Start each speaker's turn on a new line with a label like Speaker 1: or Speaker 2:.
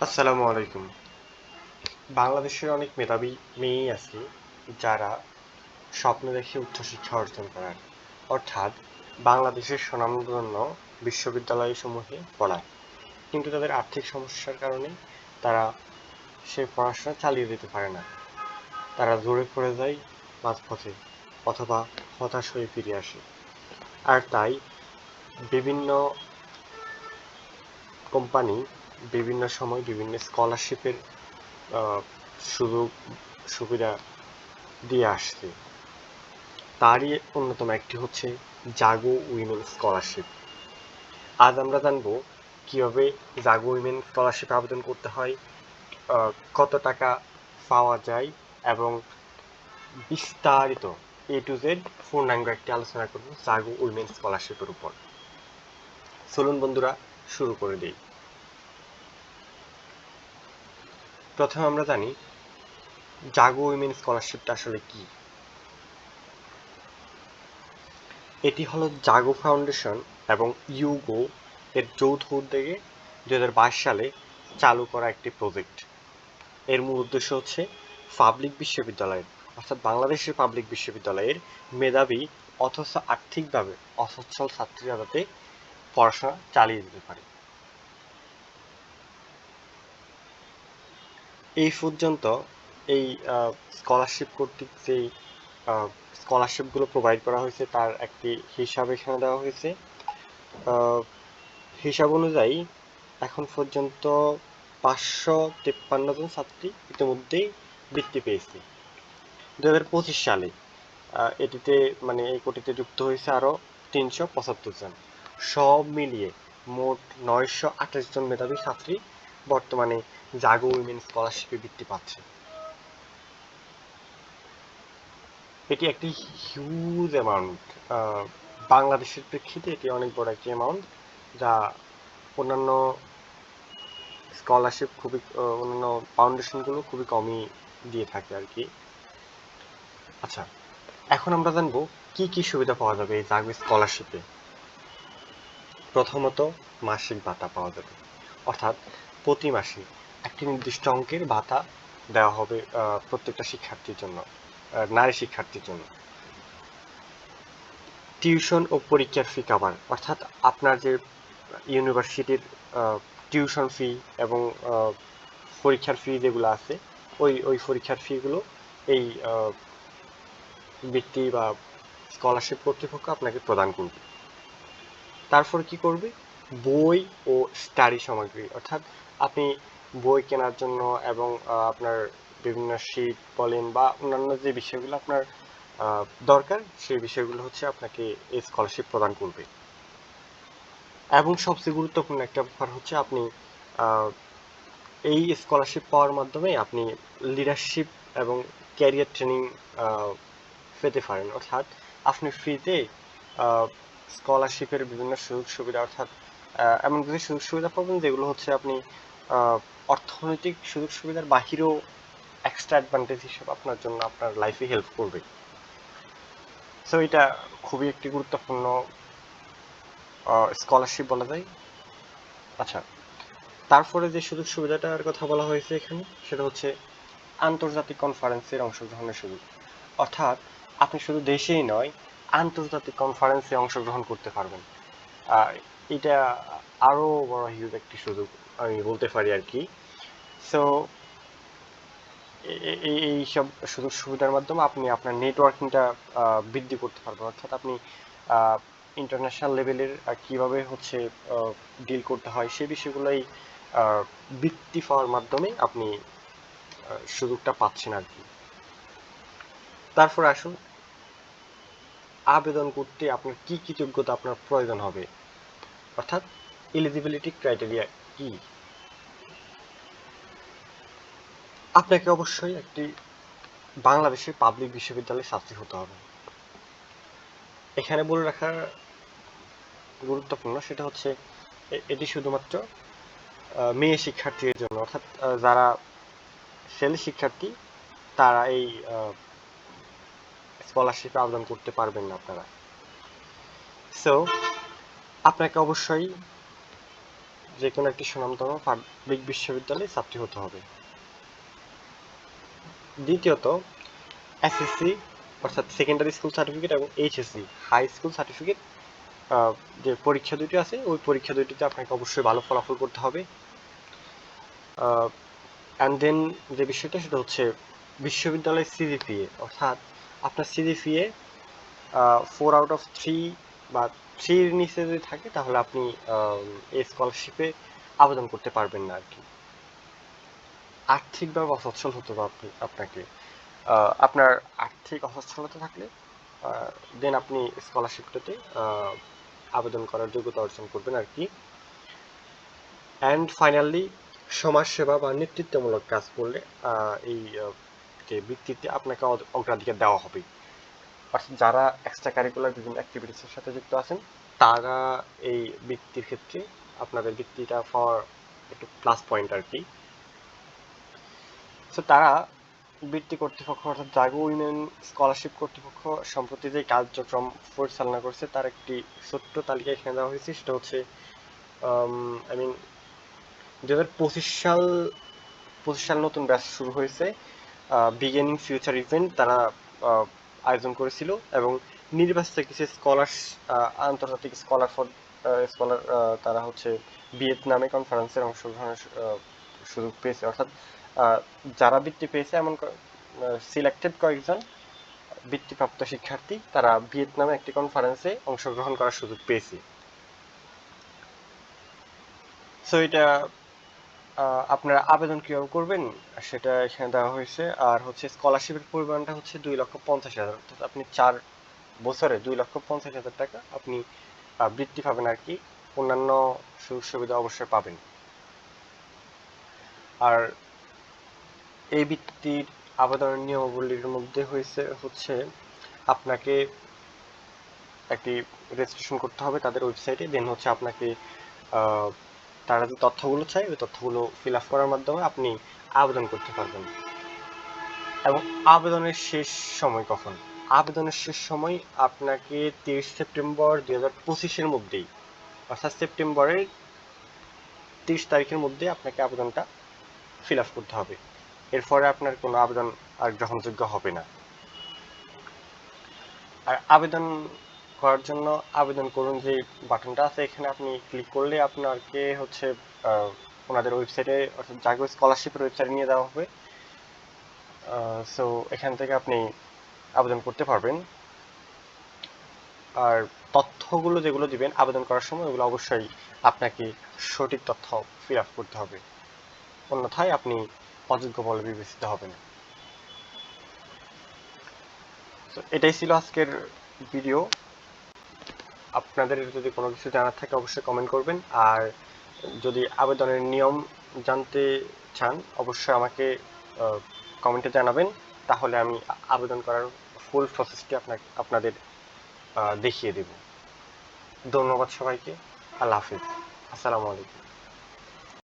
Speaker 1: আসসালামু আলাইকুম। বাংলাদেশের অনেক মেধাবী মেয়েই আছে যারা স্বপ্ন দেখে উচ্চশিক্ষা অর্জন করার। অর্থাৎ বাংলাদেশের স্বনামধন্য বিশ্ববিদ্যালয়সমূহে পড়ায়। কিন্তু তাদের আর্থিক সমস্যার কারণে তারা সে পড়াশোনা চালিয়ে যেতে পারে না। তারা জোরে পড়ে যায় মাঝপথে অথবা হতাশ হয়ে ফিরে আসে। আর তাই বিভিন্ন কোম্পানি বিভিন্ন সময় বিভিন্ন স্কলারশিপের সুযোগ, সুবিধা দিয়ে আসছে। তারই অন্যতম একটি হচ্ছে জাগো উইমেন স্কলারশিপ আজ আমরা জানব কীভাবে জাগো উইমেন স্কলারশিপ আবেদন করতে হয় কত টাকা পাওয়া যায় এবং বিস্তারিত এ টু জেড পূর্ণাঙ্গ একটি আলোচনা করব জাগো উইমেন স্কলারশিপের উপর। চলুন বন্ধুরা, শুরু করে দিই। প্রথমে আমরা জানি জাগো উইমেন স্কলারশিপটা আসলে কি। এটি হলো জাগো ফাউন্ডেশন এবং ইউগো এর যৌথ উদ্যোগে দু হাজার বাইশ সালে চালু করা একটি প্রজেক্ট। এর মূল উদ্দেশ্য হচ্ছে পাবলিক বিশ্ববিদ্যালয়ের, অর্থাৎ বাংলাদেশের পাবলিক বিশ্ববিদ্যালয়ের মেধাবী অথচ আর্থিকভাবে অসচ্ছল ছাত্রীরা যাতে পড়াশোনা চালিয়ে যেতে পারে। এই পর্যন্ত এই স্কলারশিপ কর্তৃক যেই স্কলারশিপগুলো প্রোভাইড করা হয়েছে তার একটি হিসাব এখানে দেওয়া হয়েছে। হিসাব অনুযায়ী এখন পর্যন্ত পাঁচশো তেপ্পান্ন জন ছাত্রী ইতিমধ্যেই বৃত্তি পেয়েছে। দু হাজার পঁচিশ সালে এটিতে মানে এই কোটিতে যুক্ত হয়েছে আরও তিনশো পঁচাত্তর জন। সব মিলিয়ে মোট নয়শো আঠাশ জন মেধাবী ছাত্রী বর্তমানে জাগো উইমেন স্কলারশিপে বৃত্তি পাচ্ছে। এটি একটি হিউজ অ্যামাউন্ট বাংলাদেশের প্রেক্ষিতে এটি অনেক বড় একটি অ্যামাউন্ট যা অন্যান্য স্কলারশিপ খুবই অন্যান্য ফাউন্ডেশনগুলো খুবই কমই দিয়ে থাকে আর কি। আচ্ছা এখন আমরা জানব কি কি সুবিধা পাওয়া যাবে এই জাগো স্কলারশিপে। প্রথমত, মাসিক ভাতা পাওয়া যাবে। অর্থাৎ প্রতি মাসে একটি নির্দিষ্ট অঙ্কের ভাতা দেওয়া হবে প্রত্যেকটা শিক্ষার্থীর জন্য নারী শিক্ষার্থীর জন্য। টিউশন ও পরীক্ষার ফি কাভার অর্থাৎ আপনার যে ইউনিভার্সিটির টিউশন ফি এবং পরীক্ষার ফি যেগুলো আছে, ওই ওই পরীক্ষার ফিগুলো এই বৃত্তি বা স্কলারশিপ কর্তৃপক্ষ আপনাকে প্রদান করবে। তারপর কি করবে? বই ও স্টাডি সামগ্রী, অর্থাৎ আপনি বই কেনার জন্য এবং আপনার বিভিন্ন শীট বলেন বা অন্যান্য যে বিষয়গুলো আপনার দরকার, সেই বিষয়গুলো হচ্ছে আপনাকে এই স্কলারশিপ প্রদান করবে। এবং সবচেয়ে গুরুত্বপূর্ণ একটা ব্যাপার হচ্ছে আপনি এই স্কলারশিপ পাওয়ার মাধ্যমে আপনি লিডারশিপ এবং ক্যারিয়ার ট্রেনিং পেতে পারেন। অর্থাৎ আপনি ফ্রিতে স্কলারশিপের বিভিন্ন সুযোগ সুবিধা অর্থাৎ এমন কিছু সুযোগ সুবিধা পাবেন যেগুলো হচ্ছে আপনি অর্থনৈতিক সুযোগ সুবিধার বাহিরেও এক্সট্রা অ্যাডভান্টেজ হিসেবে আপনার জন্য আপনার লাইফে হেল্প করবে। সো এটা খুবই একটি গুরুত্বপূর্ণ স্কলারশিপ বলা যায়। আচ্ছা তারপরে যে সুযোগ সুবিধাটার কথা বলা হয়েছে এখানে, সেটা হচ্ছে আন্তর্জাতিক কনফারেন্সের অংশগ্রহণের সুযোগ। অর্থাৎ, আপনি শুধু দেশেই নয়, আন্তর্জাতিক কনফারেন্সে অংশগ্রহণ করতে পারবেন। এটা আরও বড় হিউজ একটি সুযোগ আমি বলতে পারি আর কি। সো এই সব সুযোগ সুবিধার মাধ্যমে আপনি আপনার নেটওয়ার্কিংটা বৃদ্ধি করতে পারবেন। অর্থাৎ আপনি ইন্টারন্যাশনাল লেভেলের কীভাবে হচ্ছে ডিল করতে হয় সেই বিষয়গুলোই বৃত্তি পাওয়ার মাধ্যমে আপনি সুযোগটা পাচ্ছেন আর কি। তারপর আসুন, আবেদন করতে আপনার কি কি যোগ্যতা আপনার প্রয়োজন হবে? অর্থাৎ এলিজিবিলিটি ক্রাইটেরিয়া কি? আপনাকে অবশ্যই একটি বাংলাদেশের পাবলিক বিশ্ববিদ্যালয়ের ছাত্রী হতে হবে। এখানে বলে রাখা গুরুত্বপূর্ণ সেটা হচ্ছে এটি শুধুমাত্র মেয়ে শিক্ষার্থীদের জন্য, অর্থাৎ যারা ছেলে শিক্ষার্থী, তারা এই স্কলারশিপে আবেদন করতে পারবেন না আপনারা। সো আপনাকে অবশ্যই যে কোনো একটি সুনামতম পাবলিক বিশ্ববিদ্যালয়ে ছাত্রী হতে হবে। দ্বিতীয়ত এসএসসি অর্থাৎ সেকেন্ডারি স্কুল সার্টিফিকেট এবং এইচএসসি হাই স্কুল সার্টিফিকেট যে পরীক্ষা দুটি আছে, ওই পরীক্ষা দুটিতে আপনাকে অবশ্যই ভালো ফলাফল করতে হবে। অ্যান্ড দেন যে বিষয়টা, সেটা হচ্ছে বিশ্ববিদ্যালয়ের সিজিপিএ অর্থাৎ আপনার CGPA four out of three বা থ্রির নিচে যদি থাকে, তাহলে আপনি স্কলারশিপে আবেদন করতে পারবেন না আর কি আর্থিকভাবে অসচ্ছল হতে হবে আপনি, আপনাকে। আপনার আর্থিক অসচ্ছলতা থাকলে দেন আপনি স্কলারশিপটাতে আবেদন করার যোগ্যতা অর্জন করবেন আর কি অ্যান্ড ফাইনালি সমাজসেবা বা নেতৃত্বমূলক কাজ করলে এই যে বৃত্তিতে আপনাকে অগ্রাধিকার দেওয়া হবে। অর্থাৎ যারা এক্সট্রা কারিকুলার বিভিন্ন অ্যাক্টিভিটিসের সাথে যুক্ত আছেন, তারা এই বৃত্তির ক্ষেত্রে আপনাদের বৃত্তিটা পাওয়ার একটু প্লাস পয়েন্ট আর কি। তো তারা বৃত্তি কর্তৃপক্ষ অর্থাৎ জাগো উইমেন স্কলারশিপ কর্তৃপক্ষ সম্প্রতি যে কার্যক্রম পরিচালনা করছে, তার একটি ছোট্ট তালিকা এখানে দেওয়া হয়েছে। সেটা হচ্ছে আই মিন দু হাজার পঁচিশ সাল পঁচিশ সাল নতুন ব্যাচ শুরু হয়েছে। বিগিনিং ফিউচার ইভেন্ট তারা আয়োজন করেছিল এবং নির্বাচিত কিছু স্কলার আন্তর্জাতিক স্কলার ফর স্কলার তারা হচ্ছে ভিয়েতনামে কনফারেন্সের অংশগ্রহণের সুযোগ পেয়েছে। অর্থাৎ যারা বৃত্তি পেয়েছে, এমন সিলেক্টেড কয়েকজন বৃত্তিপ্রাপ্ত শিক্ষার্থী, তারা ভিয়েতনামে একটি কনফারেন্সে অংশগ্রহণ করার সুযোগ পেয়েছে। সো এটা আপনারা আবেদন কীভাবে করবেন? সেটা এখানে দেওয়া হয়েছে। আর হচ্ছে স্কলারশিপের পরিমাণটা হচ্ছে দুই লক্ষ পঞ্চাশ হাজার। অর্থাৎ আপনি চার বছরে দুই লক্ষ পঞ্চাশ হাজার টাকা আপনি বৃত্তি পাবেন আর কি। অন্যান্য সুযোগ সুবিধা অবশ্যই পাবেন। আর এই বৃত্তির আবেদনের নিয়মাবলীর মধ্যে হয়েছে হচ্ছে আপনাকে একটি রেজিস্ট্রেশন করতে হবে তাদের ওয়েবসাইটে দেন হচ্ছে আপনাকে তারা যে তথ্যগুলো চায় ওই তথ্যগুলো ফিল আপ করার মাধ্যমে আপনি আবেদন করতে পারবেন। এবং আবেদনের শেষ সময় কখন? আবেদনের শেষ সময় আপনাকে তেইশ সেপ্টেম্বর দুই হাজার পঁচিশের মধ্যেই, অর্থাৎ সেপ্টেম্বরের তিরিশ তারিখের মধ্যে আপনাকে আবেদনটা ফিল আপ করতে হবে। এরপরে আপনার কোনো আবেদন আর গ্রহণযোগ্য হবে না। আর আবেদন করার জন্য আবেদন করুন যে বাটনটা আছে, এখানে আপনি ক্লিক করলে আপনাকে হচ্ছে ওনাদের ওয়েবসাইটে অর্থাৎ জাগো স্কলারশিপের ওয়েবসাইটে নিয়ে দেওয়া হবে। সো এখান থেকে আপনি আবেদন করতে পারবেন। আর তথ্যগুলো যেগুলো দিবেন আবেদন করার সময়, ওগুলো অবশ্যই আপনাকে সঠিক তথ্য ফিল আপ করতে হবে। অন্যথায় আপনি অযোগ্য বলে বিবেচিত হবেন। তো এটাই ছিল আজকের ভিডিও আপনাদের যদি কোনো কিছু জানার থাকে, অবশ্যই কমেন্ট করবেন। আর যদি আবেদনের নিয়ম জানতে চান, অবশ্যই আমাকে কমেন্টে জানাবেন। তাহলে আমি আবেদন করার ফুল প্রসেসটি আপনাকে, আপনাদের দেখিয়ে দেব। ধন্যবাদ সবাইকে। আল্লাহ হাফিজ। আসসালামু আলাইকুম।